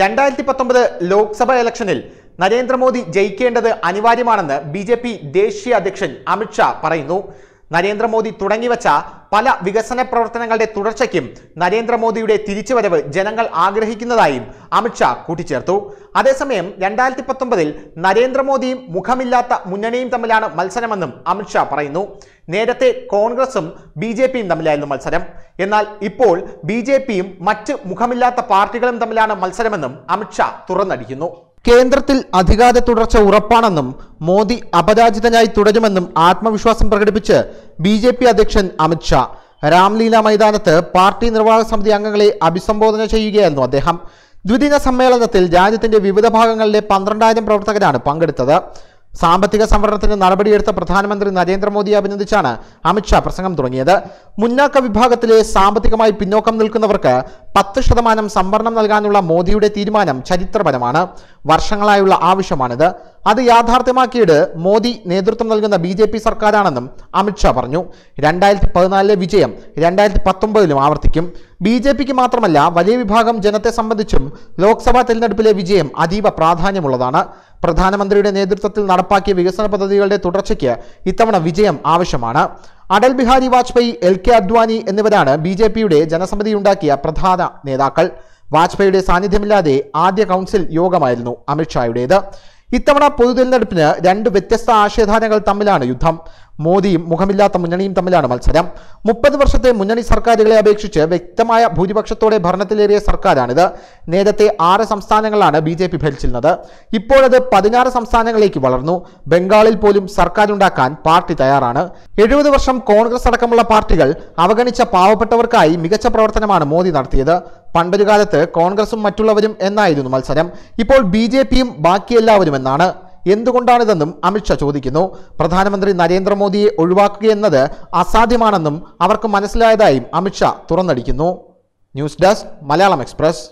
രണ്ടായിരത്തി പത്തൊമ്പത് ലോക്സഭ ഇലക്ഷനിൽ നരേന്ദ്രമോദി ജയിക്കേണ്ടത് അനിവാര്യമാണെന്ന് ബി ദേശീയ അധ്യക്ഷൻ അമിത്ഷാ പറയുന്നു. നരേന്ദ്രമോദി തുടങ്ങിവച്ച പല വികസന പ്രവർത്തനങ്ങളുടെ തുടർച്ചയ്ക്കും നരേന്ദ്രമോദിയുടെ തിരിച്ചുവരവ് ജനങ്ങൾ ആഗ്രഹിക്കുന്നതായും അമിത്ഷാ കൂട്ടിച്ചേർത്തു. അതേസമയം രണ്ടായിരത്തി പത്തൊമ്പതിൽ നരേന്ദ്രമോദിയും മുഖമില്ലാത്ത മുന്നണിയും തമ്മിലാണ് മത്സരമെന്നും അമിത്ഷാ പറയുന്നു. നേരത്തെ കോൺഗ്രസും ബി ജെ പിയും തമ്മിലായിരുന്നു മത്സരം. എന്നാൽ ഇപ്പോൾ ബി ജെ പിയും മറ്റ് മുഖമില്ലാത്ത പാർട്ടികളും തമ്മിലാണ് മത്സരമെന്നും അമിത്ഷാ തുറന്നടിക്കുന്നു. കേന്ദ്രത്തിൽ അധികാര തുടർച്ച ഉറപ്പാണെന്നും മോദി അപരാജിതനായി തുടരുമെന്നും ആത്മവിശ്വാസം പ്രകടിപ്പിച്ച് ബി ജെ പി അധ്യക്ഷൻ അമിത്ഷാ രാംലീല മൈതാനത്ത് പാർട്ടി നിർവാഹക സമിതി അംഗങ്ങളെ അഭിസംബോധന ചെയ്യുകയായിരുന്നു അദ്ദേഹം. ദ്വിദിന സമ്മേളനത്തിൽ രാജ്യത്തിന്റെ വിവിധ ഭാഗങ്ങളിലെ പന്ത്രണ്ടായിരം പ്രവർത്തകരാണ് പങ്കെടുത്തത്. സാമ്പത്തിക സംവരണത്തിന് നടപടിയെടുത്ത പ്രധാനമന്ത്രി നരേന്ദ്രമോദിയെ അഭിനന്ദിച്ചാണ് അമിത്ഷാ പ്രസംഗം തുടങ്ങിയത്. മുന്നാക്ക വിഭാഗത്തിലെ സാമ്പത്തികമായി പിന്നോക്കം നിൽക്കുന്നവർക്ക് പത്ത് ശതമാനം സംവരണം നൽകാനുള്ള മോദിയുടെ തീരുമാനം ചരിത്രപരമാണ്. വർഷങ്ങളായുള്ള ആവശ്യമാണിത്. അത് യാഥാർത്ഥ്യമാക്കിയത് മോദി നേതൃത്വം നൽകുന്ന ബി ജെ പി സർക്കാരാണെന്നും അമിത്ഷാ പറഞ്ഞു. രണ്ടായിരത്തി പതിനാലിലെ വിജയം രണ്ടായിരത്തി പത്തൊമ്പതിലും ആവർത്തിക്കും. ബി ജെ പിക്ക് മാത്രമല്ല വലിയ വിഭാഗം ജനത്തെ സംബന്ധിച്ചും ലോക്സഭാ തെരഞ്ഞെടുപ്പിലെ വിജയം അതീവ പ്രാധാന്യമുള്ളതാണ്. പ്രധാനമന്ത്രിയുടെ നേതൃത്വത്തിൽ നടപ്പാക്കിയ വികസന പദ്ധതികളുടെ തുടർച്ചയ്ക്ക് ഇത്തവണ വിജയം ആവശ്യമാണ്. അടൽ ബിഹാരി വാജ്പേയി എൽ കെ അദ്വാനി എന്നിവരാണ് ബി ജെ പിയുടെ ജനസമിതിയുണ്ടാക്കിയ പ്രധാന നേതാക്കൾ. വാജ്പേയിയുടെ സാന്നിധ്യമില്ലാതെ ആദ്യ കൗൺസിൽ യോഗമായിരുന്നു അമിത്ഷായുടേത് ഇത്തവണ പൊതുതെരഞ്ഞെടുപ്പിന് രണ്ട് വ്യത്യസ്ത ആശയധാരകൾ തമ്മിലാണ് യുദ്ധം. മോദിയും മുഖമില്ലാത്ത മുന്നണിയും തമ്മിലാണ് മത്സരം. മുപ്പത് വർഷത്തെ മുന്നണി സർക്കാരുകളെ അപേക്ഷിച്ച് വ്യക്തമായ ഭൂരിപക്ഷത്തോടെ ഭരണത്തിലേറിയ സർക്കാരാണിത്. നേരത്തെ ആറ് സംസ്ഥാനങ്ങളാണ് ബി ജെ പി ഭരിച്ചിരുന്നത്. ഇപ്പോഴത് പതിനാറ് സംസ്ഥാനങ്ങളിലേക്ക് വളർന്നു. ബംഗാളിൽ പോലും സർക്കാരുണ്ടാക്കാൻ പാർട്ടി തയ്യാറാണ്. എഴുപത് വർഷം കോൺഗ്രസ് അടക്കമുള്ള പാർട്ടികൾ അവഗണിച്ച പാവപ്പെട്ടവർക്കായി മികച്ച പ്രവർത്തനമാണ് മോദി നടത്തിയത്. പണ്ടൊരു കാലത്ത് കോൺഗ്രസും മറ്റുള്ളവരും എന്നായിരുന്നു മത്സരം. ഇപ്പോൾ ബി ബാക്കി എല്ലാവരും എന്നാണ് എന്തുകൊണ്ടാണിതെന്നും അമിത്ഷാ ചോദിക്കുന്നു. പ്രധാനമന്ത്രി നരേന്ദ്രമോദിയെ ഒഴിവാക്കുകയെന്നത് അസാധ്യമാണെന്നും അവർക്ക് മനസ്സിലായതായും Amit Shah തുറന്നടിക്കുന്നു. News desk Malayalam express.